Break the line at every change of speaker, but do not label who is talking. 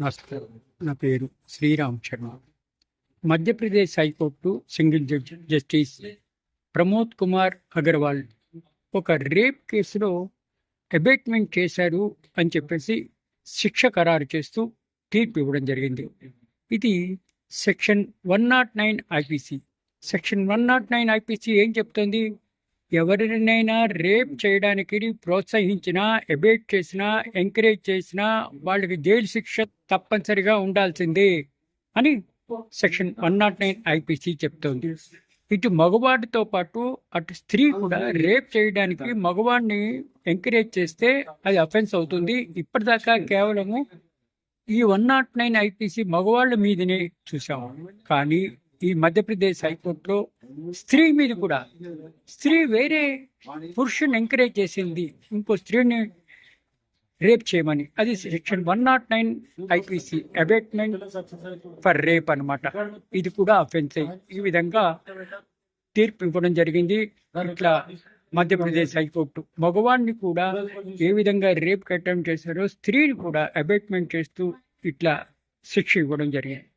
నమస్కారం. నా పేరు Sriram Sharma. Madhya Pradesh high court single judge justice Pramod Kumar Agarwal ఒక రేప్ కేసులో అబేట్మెంట్ చేశారు అని చెప్పేసి శిక్ష ఖరారు చేస్తూ తీర్పు ఇవ్వడం జరిగింది. ఇది section one not nine IPC. Section one not nine IPC ఏం చెప్తుంది? ఎవరినైనా రేప్ చేయడానికి ప్రోత్సహించినా ఎబేట్ చేసినా ఎంకరేజ్ చేసినా వాళ్ళకి జైలు శిక్ష తప్పనిసరిగా ఉండాల్సిందే అని section one not nine IPC చెప్తోంది. ఇటు మగవాడితో పాటు అటు స్త్రీ కూడా రేప్ చేయడానికి మగవాడిని ఎంకరేజ్ చేస్తే అది అఫెన్స్ అవుతుంది. ఇప్పటిదాకా కేవలము ఈ వన్ నాట్ నైన్ ఐపీసీ మగవాళ్ళ మీదనే చూసాము కానీ ఈ మధ్యప్రదేశ్ హైకోర్టులో స్త్రీ మీద కూడా స్త్రీ వేరే పురుషుని ఎంకరేజ్ చేసింది ఇంకో స్త్రీని రేప్ చేయమని. అది section one not nine IPC abetment for rape అన్నమాట. ఇది కూడా అఫెన్స్ ఈ విధంగా తీర్పు ఇవ్వడం జరిగింది ఇట్లా మధ్యప్రదేశ్ హైకోర్టు. మగవాడిని కూడా ఏ విధంగా రేప్ అటెంప్ట్ చేశారో స్త్రీని కూడా అబేట్మెంట్ చేస్తూ ఇట్లా శిక్ష ఇవ్వడం జరిగింది.